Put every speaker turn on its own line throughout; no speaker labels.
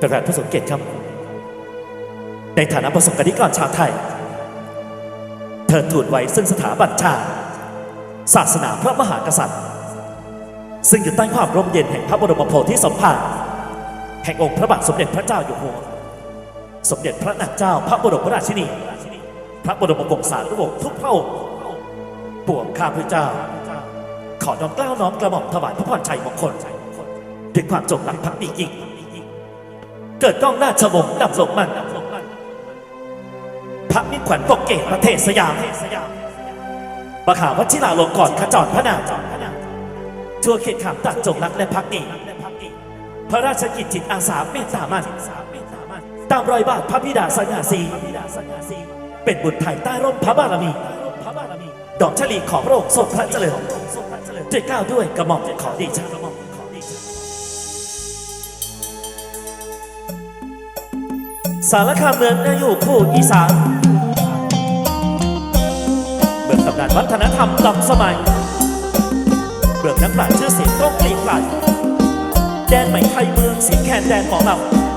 ประธานผู้ทรงเกตครับ ในฐานะประสบกนิกรชาวไทย เธอทูลไว้ซึ่งสถาบันชาติ ศาสนาพระมหากษัตริย์ ซึ่งอยู่ใต้ความร่มเย็นแห่งพระบรมโพธิสมภารแห่งองค์พระบาทสมเด็จพระเจ้าอยู่หัว สมเด็จพระนางเจ้าพระบรมราชินี พระบรมวงศานุวงศ์ทุกพระองค์ปวงข้าพเจ้า ขอน้อมกล้าวน้อมกระหม่อมถวายพระพรชัยมงคลด้วยความจงรักภักดียิ่ง เกิดก้องหน้าชวงศ์ดำรงมันพระมิตรขวัญปกเกตประเทศสยามปะขาวชิราลงกรขจรพระนามชั่วเขตขามตักจงรักและพักดีพระราชกิจจิตอาสาเมตตามันตามรอยบาทพระบิดาสัญญาสีเป็นบุตรไทยใต้ร่มพระบารมี ดอกชลีของพระองค์ทรงพระเจริญด้วยก้าวด้วยกระหม่อมขอดีชา สารคามเมืองน่าอยู่คู่อีสานเมืองตำนานวัฒนธรรมล้ำสมัยเมืองนักปราชญ์ชื่อเสียงต้องกลีกไกลแดนใหม่ไทยเมืองสีแคนแดนหมอล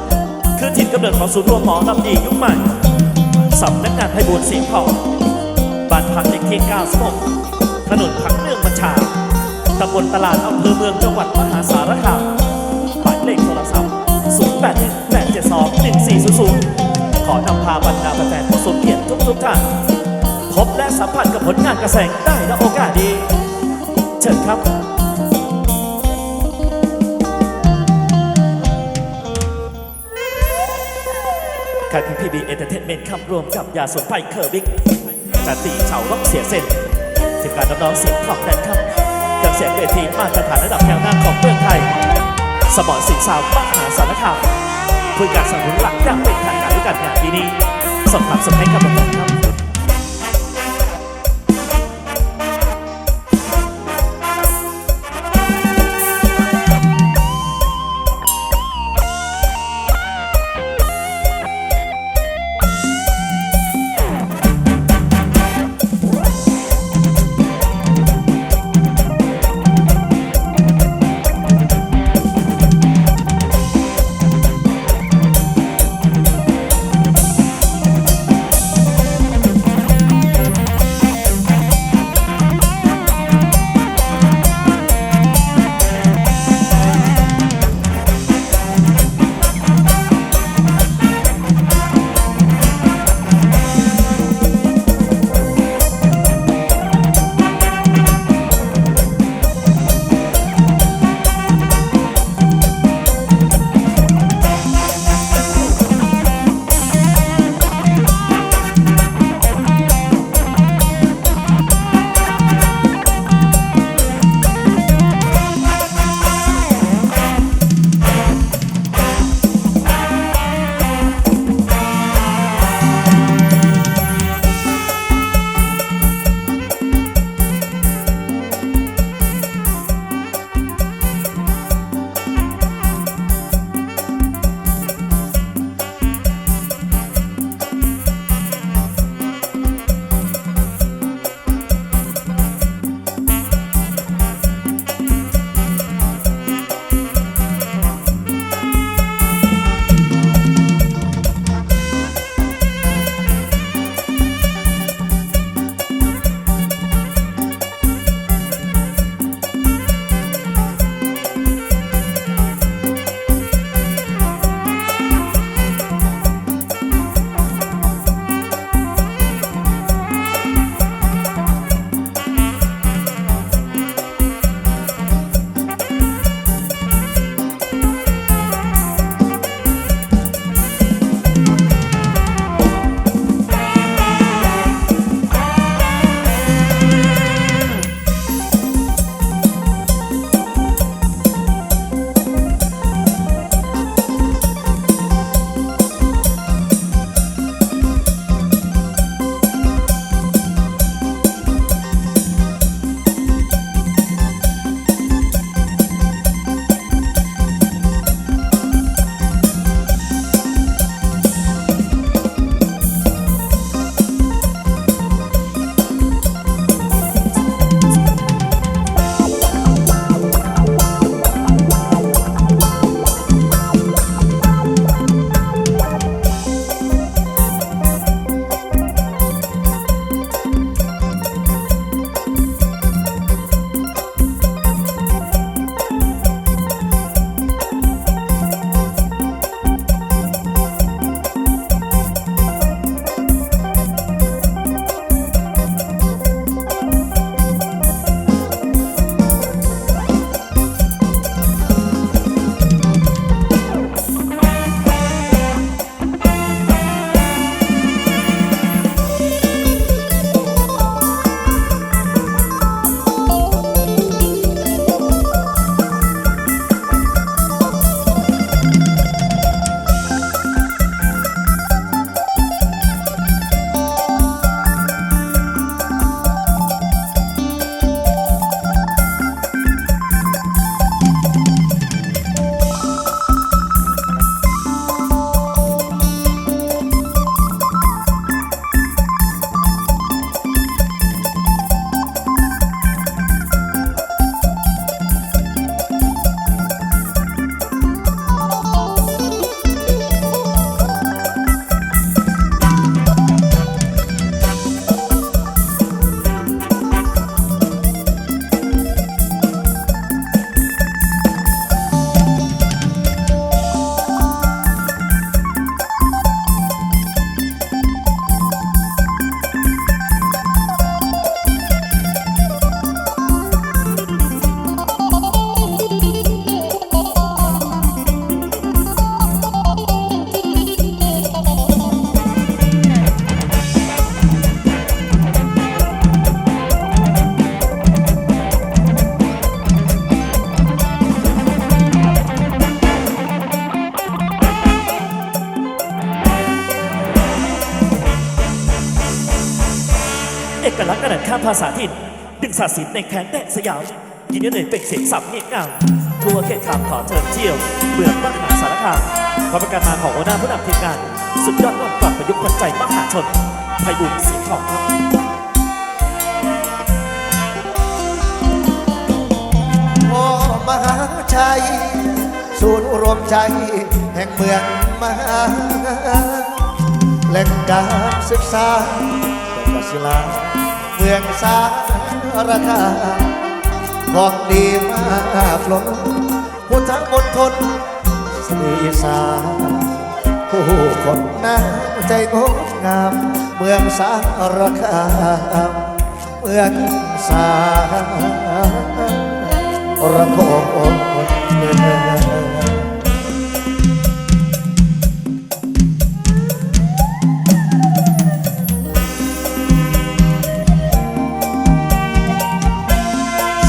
ำคือถิ่นกำเนิดของศูนย์รวมหมอลำดียุคใหม่สำนักงานไพบูลสียงทองบ้านพักเด็กที่96ถนนพังเมืองบัญชาตำบลตลาดอำเภอเมืองจังหวัดมหาสารคามหมายเลขโทรศัพท์0 8 1 8 7 2 1 4 0 0 ขอนำพาบรรดาแฟนผู้สมเกียรติทุกทุกท่าน พบและสัมผัสกับผลงานกระแสงได้ในโอกาสดี เชิญครับค่ายพีบีเอนเตอร์เทนเมนต์ครับรวมกับยาสุนไพรเคอร์บิกจันตีเฉาล็อกเสียเส้นทีมการน้องๆเสียงขอบแดนครับเครื่องเสียงเวทีมาตรฐานระดับแถวหน้าของเมืองไทย สมรสิงสาวมหาสารคาม ผู้การสนับสนุนหลักอย่างเป็นทางการด้วยกันงานปีนี้สมความสมให้กับผมครับาสินในแขนแดนสยามยินดีเลยเป็นเสียงสับเงียบเงาทั่วเขตขามขอเชิญเที่ยวเมืองมหาสารคามความประการมาของหัวหน้าผู้นำทีมงาน สุดยอดร่วมกลับประยุกต์คนใจมหาชนไพบุญสีทองครับ
โอ้มหาชัย ศูนย์รวมใจ แห่งเมืองมหาแหล่งการศึกษาดอกศิลา มืองสารคามของดีมากล้นพุทธมณฑลสมุทรอีสาผู้คนน้ำใจงดงาม เมืองสารคามเมืองสารคาม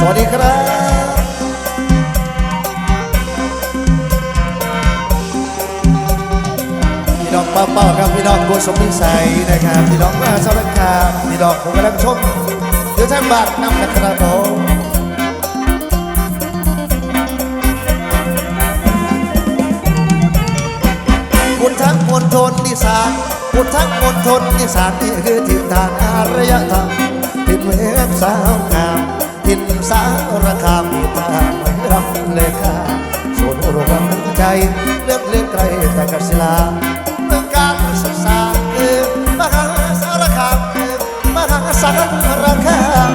วัสดีครับพี่น้องเป้าเป้าครับพี่น้องบัวสมนิสัยนะครับพี่น้องมาสารคามพี่น้องผมกำลังชมเดี๋ยวท่านบาทนำนะครับผมพุณทธมณฑลนิสานพุทธมณฑลนิสานนี่คือทิศทางอารยธรรมทิศเมืองสาวงาม สารคามมีทาไม่รับเลยค่าส่วนรวมใจเลือกเลือกไกลแต่กัศิลาเมืองการศึกษาคือมหาสารคามคือมหาสารคาม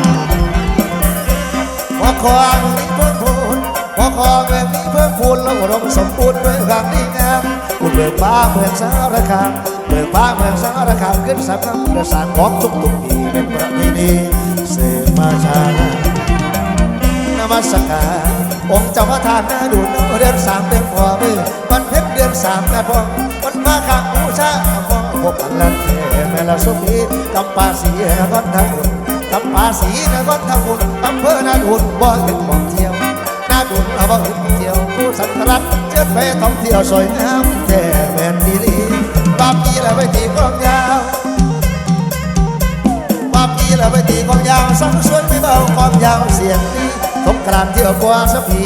พอคองนี้เพิ่มพูนพอคองแบบนี้เพิ่มพูนแล้วอุดมสมบูรณ์ด้วยความดีงามอุดเบิกฟ้าเมืองสารคามเบิกฟ้าเมืองสารคามขึ้นสามคำกระสานของทุกทุกๆปีเป็นประเพณีเสมาชา มัสการองค์เจ้าพระทานนาดูเดือนสามเดือนพอมือวันเพ็ญเดือนสามนะพองวันมาข้างบูชาพอหกอันลันเทแม่ละสุพีกำปาสีนครทบุญกำปาสีนครทบุญอำเภอนาดูนบ่ถึงบ่องเที่ยวนาดูนเอาบ่ถึงเที่ยวผู้สันตรัตเชิญไปท่องเที่ยวสวยงามแท้แม่นดีลีบาปีละไปตีกลองยาวว่าปีละไปตีกองยาวสังสวยไม่เบาความยาวเสียงดี สงกรานเที่ยวกว่าสักพี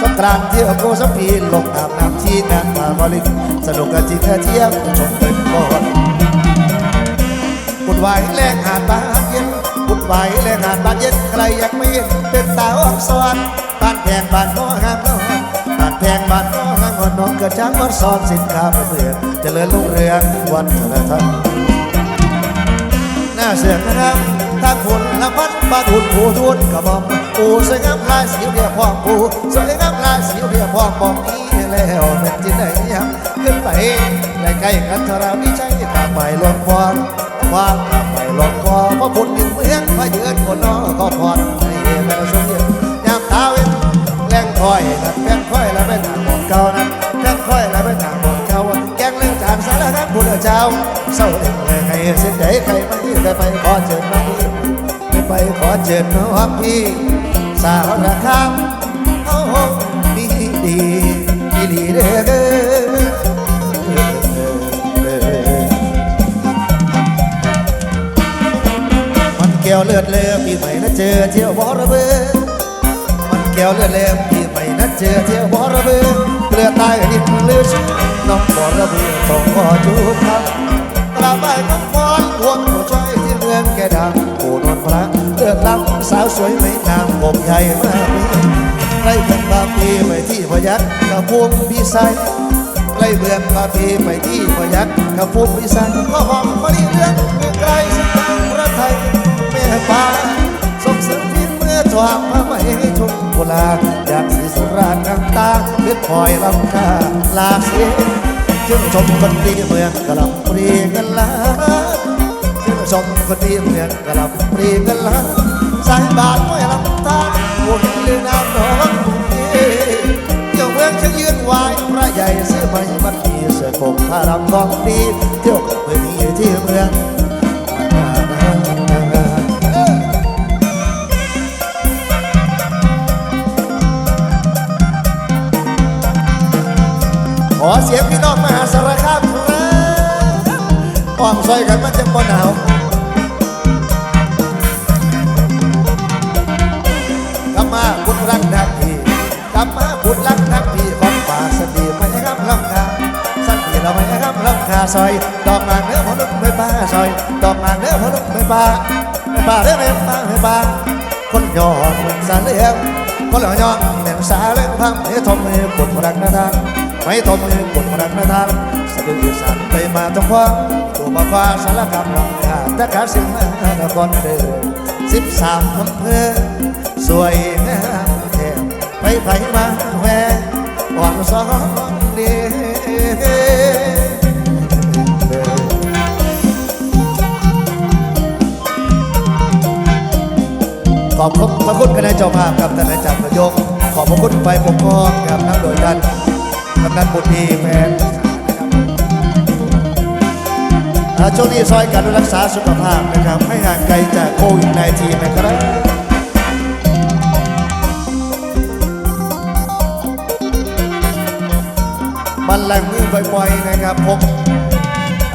สงกรานเที่ยวกว่าสักพีลงอาบน้ำที่งานมาบริกสนุกกันจริงเที่ยวชมเป็นก่อนบุญไหวแรงหาดบานเย็นบุญไหวแรงหาดบานเย็นใครอยากไม่เห็นเป็นตาออกสวรรค์บ้านแพงบ้านน้องห้ามน้องบ้านแพงบ้านน้องห้ามน้องเกิดจากวันสอนสินค้าเพื่อนเจริญรุ่งเรืองวันเถริญธรรมหน้าเสือกนะครับ ถ้าคุณละพันบาทุนผู้ทุนกระบอกปูสวยงามลายสีเรียบพร้อมปูสวยงามลายสีเรียบพร้อมบอกนี้แล้วเป็นที่ไหนยังขึ้นไปใกล้ๆกันทราวิชัยทางไปหลวงพรความทางไปหลวงคอเพราะบุญหนึ่งเมืองพระเยือนคนนอก็พรให้แม่สมเด็จยามตาเว้นแรงคอยนัดแป้งคอยแล้วไปทางบอกเก่านั้นแป้งคอยแล้วไปทางบอกเก่าแกงเรื่องจานสารพัดพุทธเจ้าเศร้าเอง เส้นใจใครไม่ได้ไปขอเชิญมาพี่ไม่ไปขอเชิญน้องพี่สาวรคาเอาดีดีดีดีเด้อเด้อมันแก้วเลือดเลือปีใหม่นะเจอเที่ยวบอระเบือมันแก้วเลือดเลือปีใหม่นะเจอเที่ยวบอระเบือเกลือตายดินเลือชื่อน้องบอระเบือต้องขอจูบครับาบไหว้น้องพวงหัวใจที่เมืองแก่ดำผู้นวลพระเลือดลำสาวสวยไม่งามผมใหญ่มากมีไรเป็นบาปีไปที่พยักกระพุ้มพิสัยไรเบื่อบาปีไปที่พยักกระพุ้มพิสัยก็หอมพอดีเรื่องไกลสักทางพระไทยแม่ป่าส่งเสริมที่เมื่อทวามพระไม่ชมโบราณอยากสีสุรากังตาเลือดพลอยลำคาลาเสีย ชื่นชมคนดีเมืองกะลำปรีกันลาชื่นชมคนดีเมืองกะลำปรีกันลาสายบาทไม่ลำตาบุญลือน้ำหนองเที่ยวเมืองฉันยืนไหวพระใหญ่เสื้อใบบัดดีเสื้อคงผ้ารำทองดีเที่ยวกับเมืองที่เมือง สียงพี่น้องมหาสารคามครับอ้อมซอยกันมันจะบ่หนาวกลับมาพุทธรักนักพี่กลับมาพุทธรักนักพี่ของป่าสตีไม่ให้ครับลำคาสักทีเราไม่ให้ครับลำคาซอย ดอกนางเนื้อหัวลุกไม่ป้าซอย ดอกนางเนื้อหัวลุกไม่ป้าไม่ป้าเนื้อไม่ป้าไม่ป้าคนยอดมันสาเลี้ยงคนหล่อยอนเหม็นสาเลี้ยงพังให้ทมให้ปวดรักนะทาง ไม่ทมมือกดรักนาทางสะดุดอีสานไปมาทั้งพวงตัวมาคว้าสารกรรมลองยาตะการสิงห์นครเดิมสิบสามอำเภอสวยงามแท้ไปไปมาแหวอ่อนสองเดีขอบคุณพระคุณคณะเจ้าภาพครับท่านอาจารย์ประยกขอบพระคุณไฟปกครองครับนักโดยท่าน กำนันบุตรดีแฟนนะครับช่วงนี้ซอยการรักษาสุขภาพนะครับ ให้ห่างไกลจากโควิด -19 นะครับบันลังมือบ่อยๆนะครับพก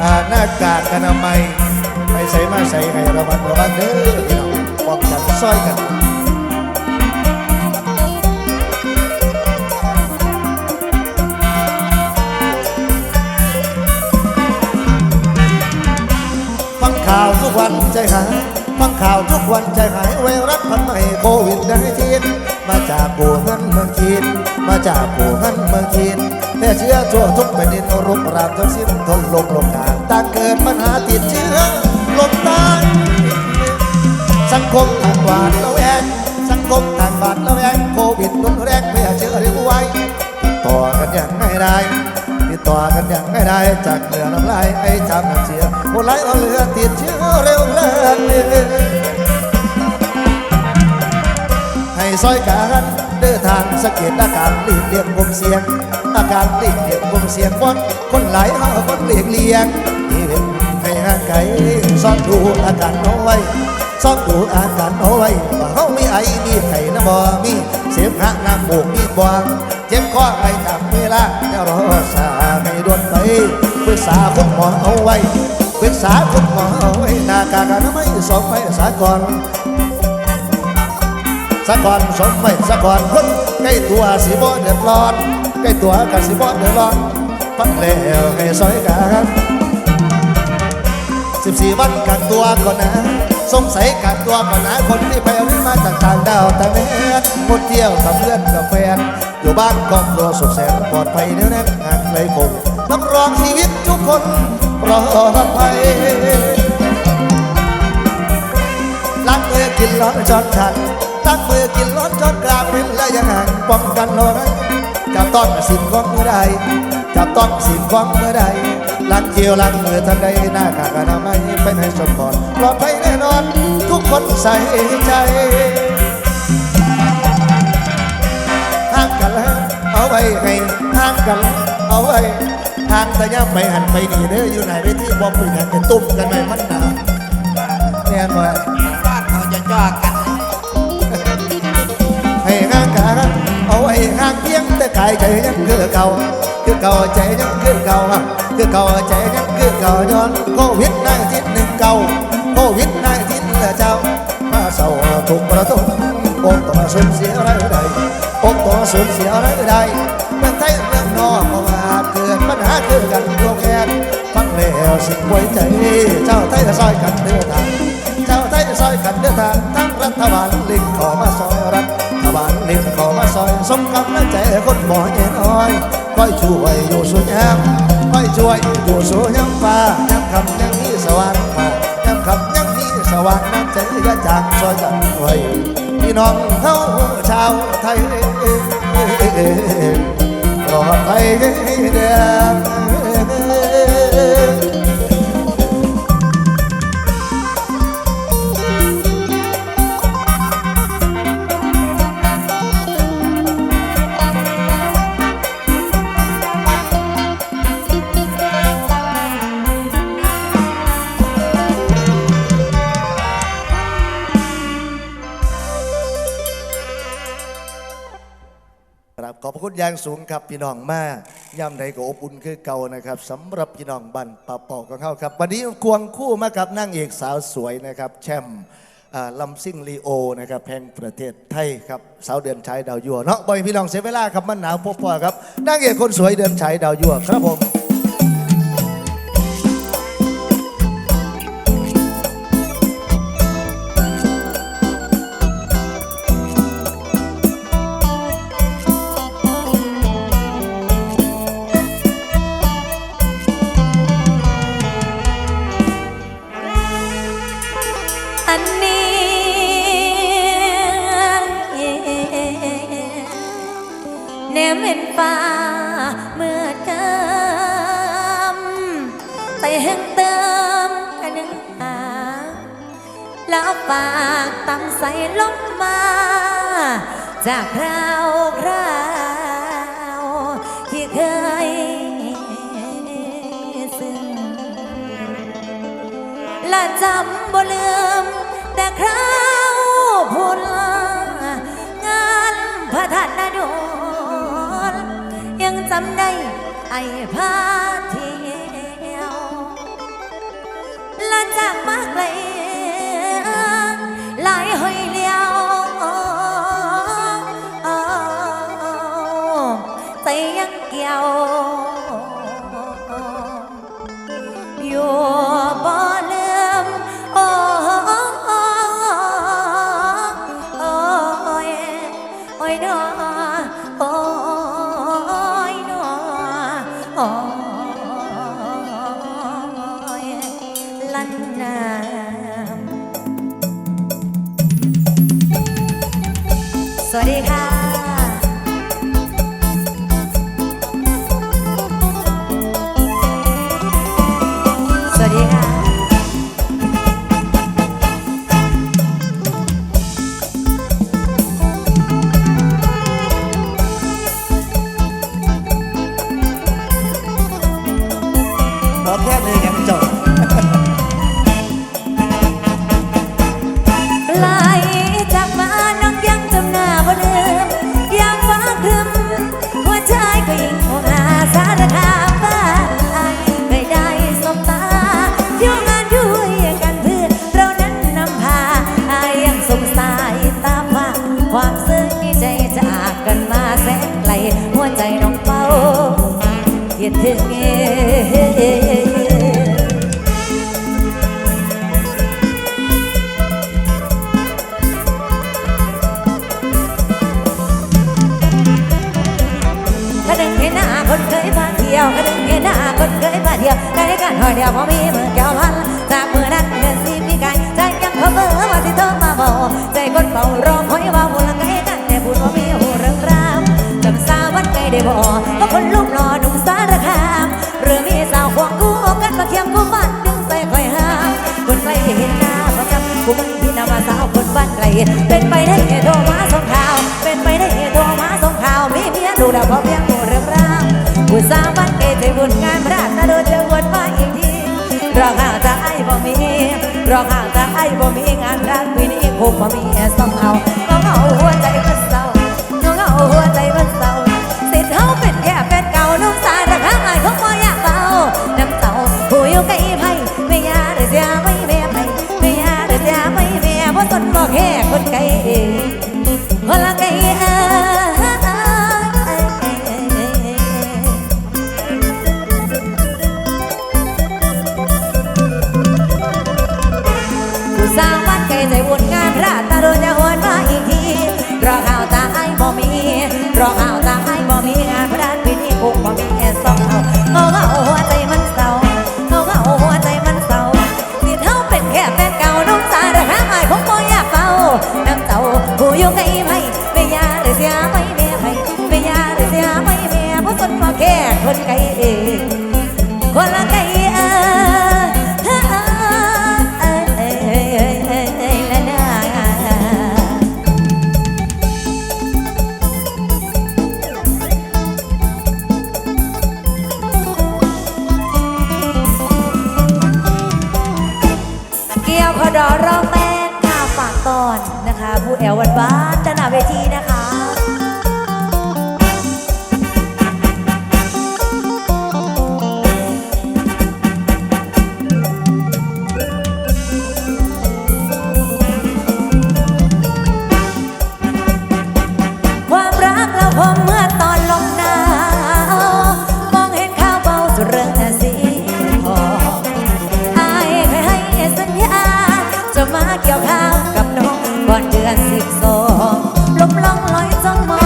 อ่าหน้ากากอนามัยไปใส่มาใส่ให้ระวังระวังเด้อพี่น้องป้องกันซอยกัน ข่าวทุกวันใจหายฟังข่าวทุกวันใจหายไวรัสพันใหม่โควิดได้ทีนมาจากกูฮันเมืองจีนมาจากกูฮันเมืองจีนแต่เชื้อทั่วทุกแผ่นดินรุกรามทั้งสิ้นทนลมลมกาต่างเกิดปัญหาติดเชื้อลมตายสังคมต่างหวาดระแวงสังคมต่างหวาดระแวงโควิดรุนแรงไม่อยากเชื้อเร็วไวต่อกันอย่างง่ายได้ ติดต่อกันอย่างง่ายได้จากเหนือน้ำลายไอ้จำน้ำเสียคนไหลเอาเรือติดเชื้อเร็วเลิศให้ซอยกันเดินทางสังเกตอาการหลีกเลี่ยงกลมเสียง อาการหลีกเลี่ยงกลมเสียงคนคนไหลหาคนหลีกเลี่ยงนี่เป็นให้ห่างไกลซ่อนดูอาการเอาไว้ซ่อนดูอาการเอาไว้ว่าเขามีไอมีไข่น้ำบ่ มีเสียงหะน้ำมูกมีบวงเจ็บคอไอจับเวลาเดี๋ยวรอสา ปปรึกษาคุณหมอเอาไว้ปรึกษาคุณหมอเอาไว้หน้ากากอนามัยสองไปสากลสากลสมไปสากลคนใกล้ตัวสีบ่เดือดร้อนใกล้ตัวกับสีบ่เดือดร้อนพันแล้วให้ซอยกันสิบสี่วันกักตัวก่อนนะ สงสัยกักตัวก่อนนะคนที่ไปรือมาจากต่างดาวต่างแดนหมดเที่ยวกับเพื่อนกับแฟน อยู่บ้านครอบครัวสุขแสนปลอดภัยแน่วแน่ห่างไกลคงรับรองชีวิตทุกคนปลอดภัยล้างมือกินร้อนจอนชันตั้งมือกินร้อนจอนกลางพินและยังห่างป้องกันเอาไว้จับต้องสิ่งของเมื่อใดจับต้องสิ่งของเมื่อใด ล้างเจียวล้างมือทันใดหน้ากากอนามัยไปให้สมก่อนปลอดภัยแน่นอน ทุกคนใส่ใจห่างกันแล้วเอาไว้ให้ห่างกัน เอาไว้ห่างแต่ย่ำไปหันไปนี่เด้ออยู่ไหนไปที่บอกคุยกันจะตุ้มกันไหมมันหนาแน่นว่า
บ้านเขาจะจ้อกัน
ให้ห่างกันเอาไว้ห่างเพียงแต่กายใจยังคือเก่าคือเก่าใจยังคือเก่า คือเก่าใจยังคือเก่าย้อนโควิดนายทิศหนึ่งเก่าโควิดนายทิศละเจ้ามาเศร้าถูกประตูอกตัวสูญเสียไรใดอกตัวสูญเสียไรใดเมืองไทยเมืองนอกเพราเกิดปัญหาคือกันโยกแคนฟังแล้วสิ่งไว้ใจเจ้าไทยซอยกันเดินทางเจ้าไทยซอยกันเดินทางทั้งรัฐบาลลิงขอมาซอยรัฐบาลลิงขอมาซอยสมกำลังใจคนบ่อเอ็นอ้อยคอยช่วยอยู่สุดยาม อยช่วยอยู่สู่ยางฟ้ายามคำยังมีสว่างมายางคำยังมีสว่างน้ำใจย่าจางซอยกันไว้พี่น้องเฮาชาวไทยรอไทยเด้อ อย่างสูงครับพี่น้องมาย่ำใดก็อบอุ่นคือเก่านะครับสำหรับพี่น้องบันปะปอกของเขาครับ วันนี้ควงคู่มากับนางเอกสาวสวยนะครับ แชมป์ลำซิ่งลีโอนะครับแห่งประเทศไทยครับสาวเดือนชัยดาวยัวเนาะบ่อยพี่น้องเสียเวลาครับมันหนาวพบพ่อครับนางเอกคนสวยเดือนชัยดาวยัวครับผม
แล้วปากตั้งใส่ลงมา จากคราวคราวที่เคยซึ้งและจำบ่ลืม แต่คราวพูดลางานพระธาตุนาดยังจำได้ไอ้พาเที่ยวและจากมากเลย วอยู่บ่ลืมโอ้ยโอ้ยนอโอย
เดี
ยวพอมีมือเกี่ยวพันจากมือนั้นเดินสีปีกายใจยังเขาเบอร์ว่าที่เธอมาบอกใจคนเฝ้ารอคอยว่าบุญละไงกันแต่พูดว่ามีหูเรื่องราวจำสาวันไงได้บอกก็คนลูกหล่อหนุ่มสารคามหรือมีสาวควงคู่กันมาเคียงคู่บ้านดึงใส่คอยห้ามคนไกลเห็นหน้าประจำกูไม่ที่นำมาสาวคนบ้านไกลเป็นไปได้โทรมาส่งข่าว เป็นไปได้โทรมาส่งข่าวมีเมียดูแล้วพอเพียงหูเรื่องราวผู้สาวบ้านเกใจบุญงานพระราชโดนเจอวนมาอีกที รอข้างจะไอ้บ่มีรอข้างจะไอ้บ่มีงานรักปีนี้คงบ่มีสองเอาก็เอาหัวใจมันเศร้าก็เอาหัวใจมันเศร้าสิเท่าเป็นแค่เป็นเก่านุ่มสารคางไอ้ของบ่อยากเบาน้ำเต่าผู้อยู่ใกล้ ไก มลอ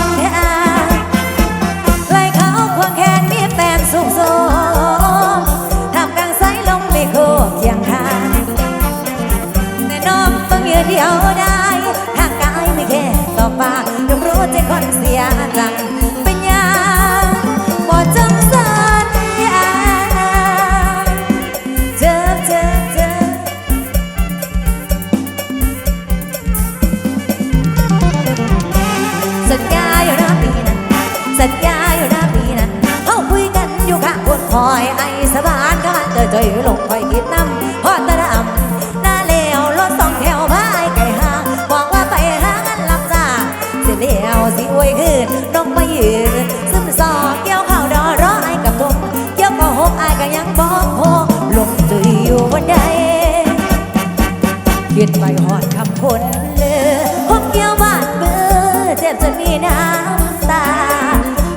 อดคำคนเลือพบเกี่ยวบาดเบื่อเจ็บจนมีน้ำตา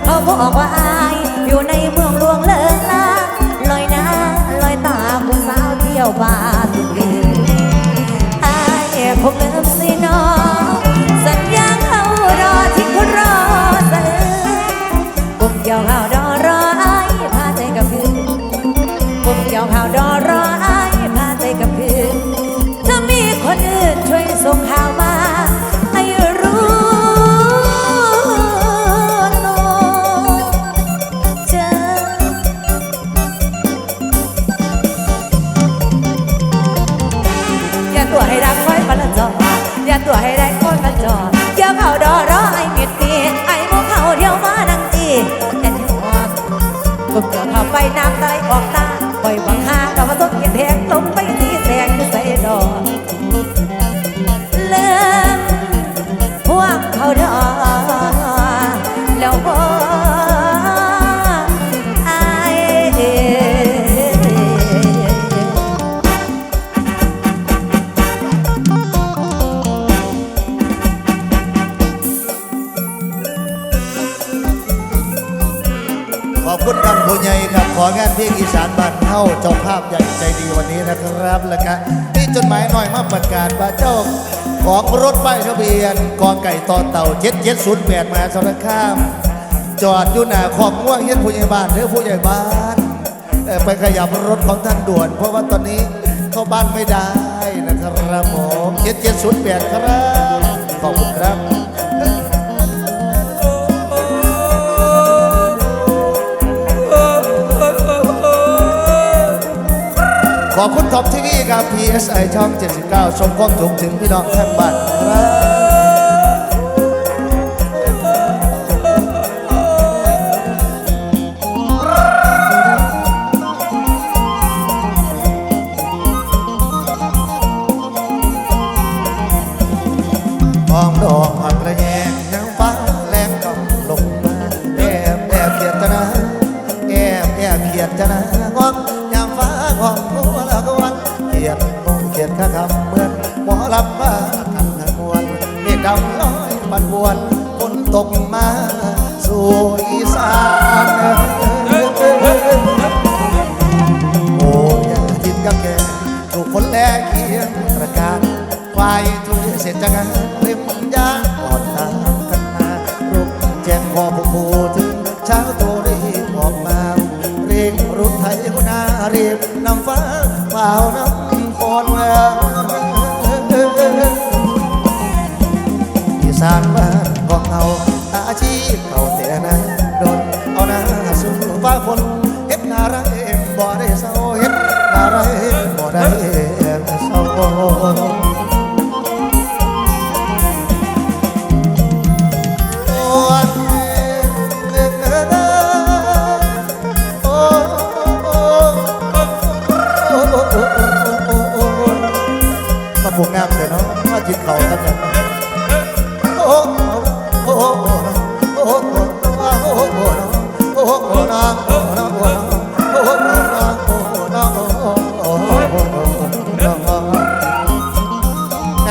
เขาบอกว่าอายอยู่ในเมืองหลวงเลินลาลอยน้ำลอยตาคุณสาวเที่ยวบาดทุกนอายผมเลิม นี้นะ
ครับแล้วก็ที่จดหมายหน่อยมาประกาศว่าเจ้าของรถใบทะเบียนกอไก่ต่อเต่าเจ็ดเจ็ดศูนย์แปดมาสารคาม จอดอยู่หน้าขอบง่วงเย็ดผู้ใหญ่บ้านเธอผู้ใหญ่บ้านไปขยับรถของท่านด่วน เพราะว่าตอนนี้เข้าบ้านไม่ได้นะครับผมเจ็ดเจ็ดศูนย์แปดครับ ขอบคุณครับ ขอบคุณท็อปทีวีครับ PSI ช่อง 79 ชมความถูกถึงพี่น้องแทั้บ้านครับ แจ้งพอผู้ผู้ถึงเช้าโตรีบออกมา เรียงรุดไทยหัวนาเรียบนำฟ้าเปล่าน้ำพรมาอีสานบ้านของเขาอาชีพเขาแต่นะโดนเอาหน้าสู่ฟ้าฝนเฮ็ดนาไรบ่ได้เศร้าเฮ็ดนาไรบ่ได้เศร้า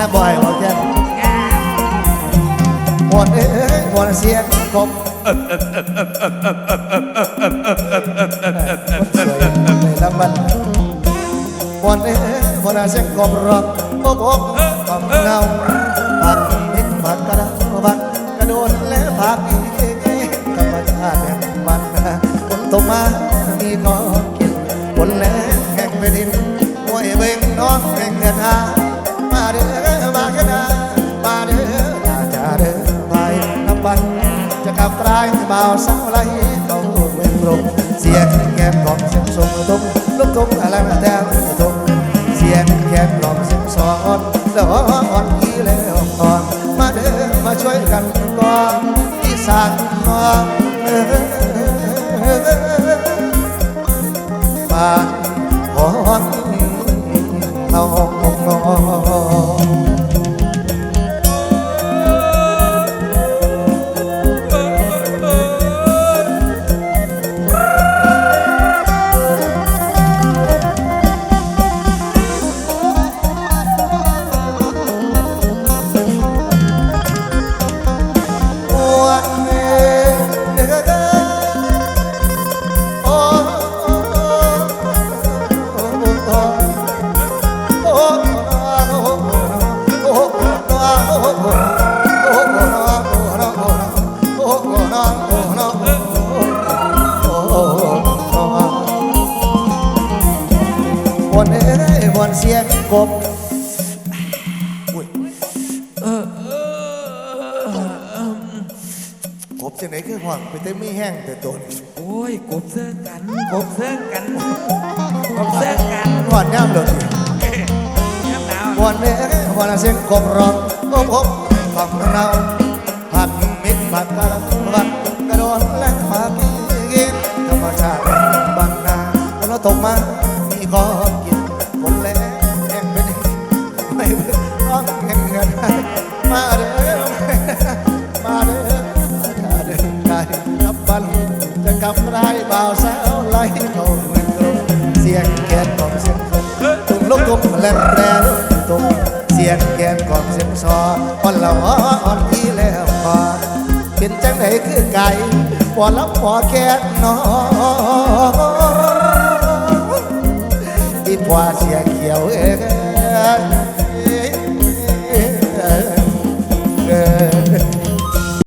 แม่บ่อยบอกแค่หมดเอ้ยหมดเสียงกบสวยลำบันหมดเอ้ยหมดเสียงกบรองโอ้โหกบเงาผักนิดผักกระดาบักกระโดดและผักธรรมชาติแห่งมันฝนตกมามีก็กินฝนแรงแห่งแผ่นดินมวยเบ่งน้องเบ่งเงินหา จะกลับกลายบ่าวสาวไรเขาเวงลงเสียงแก้มกล่อมเสียงส่ง ยกบเสื้อกัน
กบเสื้อกันกบเสื้อกัน
หวานย่ำโดน
น้ำหนาว
วันเอ้ยวันเสียงกบร้องกบกบของเราผักมิตรผักกะละวันกระโดดและผักกินธรรมชาติบางนาแล้วตกมา ไล่เขาเมืองกรุงเสียงแกนของเสียงคนตุ้งลุกตุ้งแลนแรงตุ้งเสียงแกนของเสียงซออ่อนละอ่อนที่แล้วพอเป็นจังไหนคือไก่ปอลับปอแกนน้องอีกว่าเสียเขียวเอ้ย